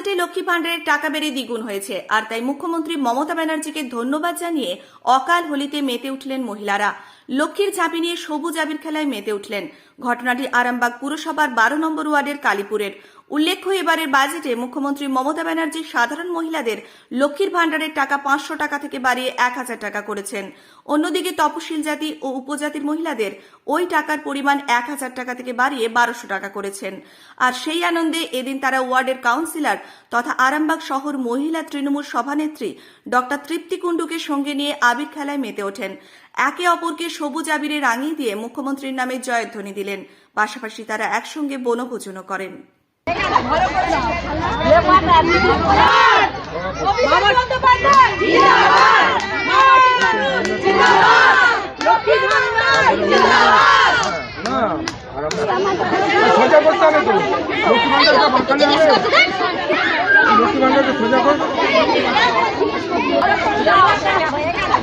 বাজেটে লক্ষ্মী ভাণ্ডারের টাকা বেড়ে দ্বিগুণ হয়েছে। আর তাই মুখ্যমন্ত্রী মমতা ব্যানার্জিকে ধন্যবাদ জানিয়ে অকাল হোলিতে মেতে উঠলেন মহিলারা। লক্ষ্মীর ঝাঁপি নিয়ে সবুজ আবির খেলায় মেতে উঠলেন। ঘটনাটি আরামবাগ পুরসভার বারো নম্বর ওয়ার্ডের কালীপুরের। উল্লেখ্য, এবারের বাজেটে মুখ্যমন্ত্রী মমতা ব্যানার্জি সাধারণ মহিলাদের লক্ষ্মীর ভাণ্ডারের টাকা পাঁচশো টাকা থেকে বাড়িয়ে এক হাজার টাকা করেছেন। অন্যদিকে তপশিল জাতি ও উপজাতির মহিলাদের ওই টাকার পরিমাণ এক হাজার টাকা থেকে বাড়িয়ে বারোশো টাকা করেছেন। আর সেই আনন্দে এদিন তারা ওয়ার্ডের কাউন্সিলর তথা আরামবাগ শহর মহিলা তৃণমূল সভানেত্রী ডক্টর তৃপ্তি কুণ্ডুকে সঙ্গে নিয়ে আবির খেলায় মেতে ওঠেন। একে অপরকে সবুজ আবিরে রাঙিয়ে দিয়ে মুখ্যমন্ত্রীর নামে জয়ধ্বনি দিলেন। পাশাপাশি তারা একসঙ্গে বনভোজনও করেন।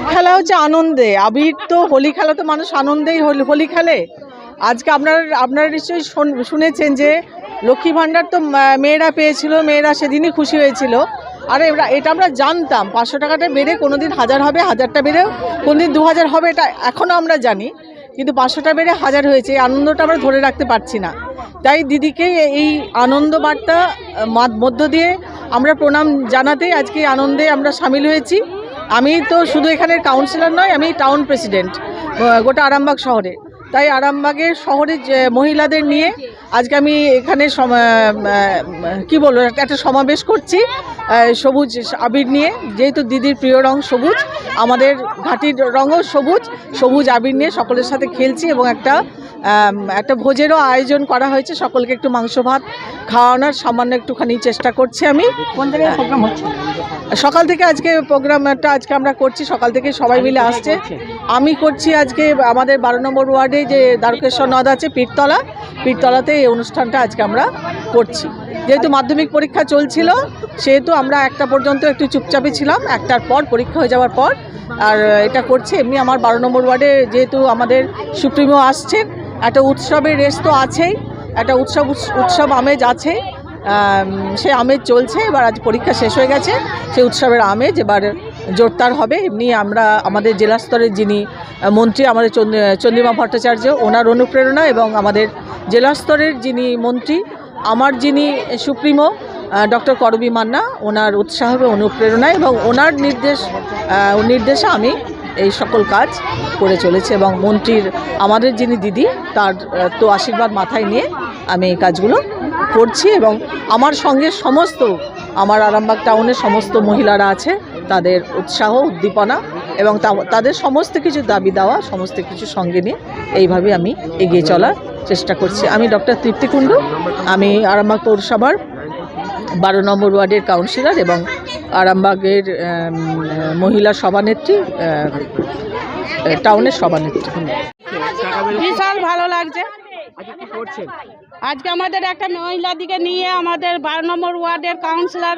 খেলা হচ্ছে আনন্দে। আবির তো হোলি খেলা তো মানুষ আনন্দেই হোলি খেলে। আজকে আপনার আপনারা নিশ্চয়ই শোন- শুনেছেন যে লক্ষ্মী ভাণ্ডার তো মেয়েরা পেয়েছিল, মেয়েরা সেদিনই খুশি হয়েছিল। আর এটা আমরা জানতাম, পাঁচশো টাকাটা বেড়ে কোনো দিন হাজার হবে, হাজারটা বেড়েও কোনো দিন দু হাজার হবে, এটা এখনও আমরা জানি। কিন্তু পাঁচশোটা বেড়ে হাজার হয়েছে, এই আনন্দটা আমরা ধরে রাখতে পারছি না। তাই দিদিকে এই আনন্দ বার্তা মধ্য দিয়ে আমরা প্রণাম জানাতে আজকে আনন্দে আমরা সামিল হয়েছি। আমি তো শুধু এখানের কাউন্সিলর নয়, আমি টাউন প্রেসিডেন্ট গোটা আরামবাগ শহরে। তাই আরামবাগের শহরের যে মহিলাদের নিয়ে আজকে আমি এখানে কি বলব একটা- একটা সমাবেশ করছি সবুজ আবির নিয়ে। যেহেতু দিদির প্রিয় রং সবুজ আমাদের ঘাটির রঙও সবুজ সবুজ আবির নিয়ে সকলের সাথে খেলছি এবং একটা একটা ভোজেরও আয়োজন করা হয়েছে। সকলকে একটু মাংস ভাত খাওয়ানোর সামান্য একটুখানি চেষ্টা করছি আমি। কোন জায়গায় প্রোগ্রাম হচ্ছে? সকাল থেকে আজকে প্রোগ্রামটা আজকে আমরা করছি, সকাল থেকে সবাই মিলে আসছে। আমি করছি আজকে আমাদের বারো নম্বর ওয়ার্ডে যে দ্বারকেশ্বর নদ আছে, পীরতলা। পীরতলাতে এই অনুষ্ঠানটা আজকে আমরা করছি। যেহেতু মাধ্যমিক পরীক্ষা চলছিল, সেহেতু আমরা একটা পর্যন্ত একটু চুপচাপই ছিলাম। একটার পর পরীক্ষা হয়ে যাওয়ার পর আর এটা করছি। এমনি আমার বারো নম্বর ওয়ার্ডে যেহেতু আমাদের সুপ্রিমো আসছেন, একটা উৎসবের রেস তো আছেই। একটা উৎসব, উৎস- উৎসব আমেজ আছে সে আমেজ চলছে, এবার আজ পরীক্ষা শেষ হয়ে গেছে। সেই উৎসবের আমেজ, এবার জোরদার হবে। এমনি আমরা, আমাদের জেলা স্তরের যিনি মন্ত্রী, আমাদের চন্দ্র- চন্দ্রিমা ভট্টাচার্য, ওনার অনুপ্রেরণা এবং আমাদের জেলা স্তরের যিনি মন্ত্রী, আমার যিনি সুপ্রিমো ডক্টর করবী মান্না, ওনার উৎসাহ অনুপ্রেরণা এবং ওনার নির্দেশ নির্দেশে আমি এই সকল কাজ করে চলেছি এবং মন্ত্রীর, আমাদের যিনি দিদি, তার তো আশীর্বাদ মাথায় নিয়ে আমি এই কাজগুলো করছি এবং আমার সঙ্গে সমস্ত, আমার আরামবাগ টাউনের সমস্ত মহিলারা আছে, তাদের উৎসাহ, উদ্দীপনা এবং তাদের সমস্ত কিছু দাবি দেওয়া, সমস্ত কিছু সঙ্গে নিয়ে এইভাবে আমি এগিয়ে চলার চেষ্টা করছি। আমি ডক্টর তৃপ্তি কুণ্ডু, আমি আরামবাগ পৌরসভার বারো নম্বর ওয়ার্ডের কাউন্সিলর এবং আরামবাগের মহিলা সভানেত্রী টাউনের সভানেত্রী। বিশাল ভালো লাগছে। আজকে আমাদের একটা মহিলা দিকে নিয়ে আমাদের বারো নম্বর ওয়ার্ডের কাউন্সিলর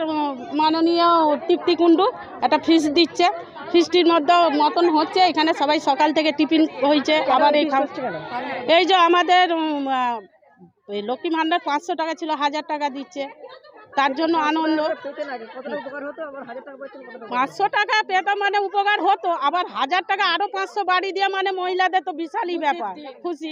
মাননীয় তৃপ্তি কুণ্ডু একটা ফিস দিচ্ছে। ফিসটির মধ্যে মতন হচ্ছে এখানে সবাই সকাল থেকে টিফিন হয়েছে। আবার এই এই যে আমাদের লক্ষ্মী ভাণ্ডার পাঁচশো টাকা ছিল হাজার টাকা দিচ্ছে। তার জন্য আনন্দ পাঁচশো টাকা পেতাম মানে উপকার হতো আবার হাজার টাকা আরও পাঁচশো বাড়ি দিয়ে মানে মহিলাদের তো বিশালই ব্যাপার। খুশি।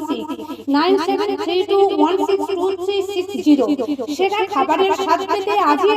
six nine seven three one খাবারের স্বাদ পেতে আজই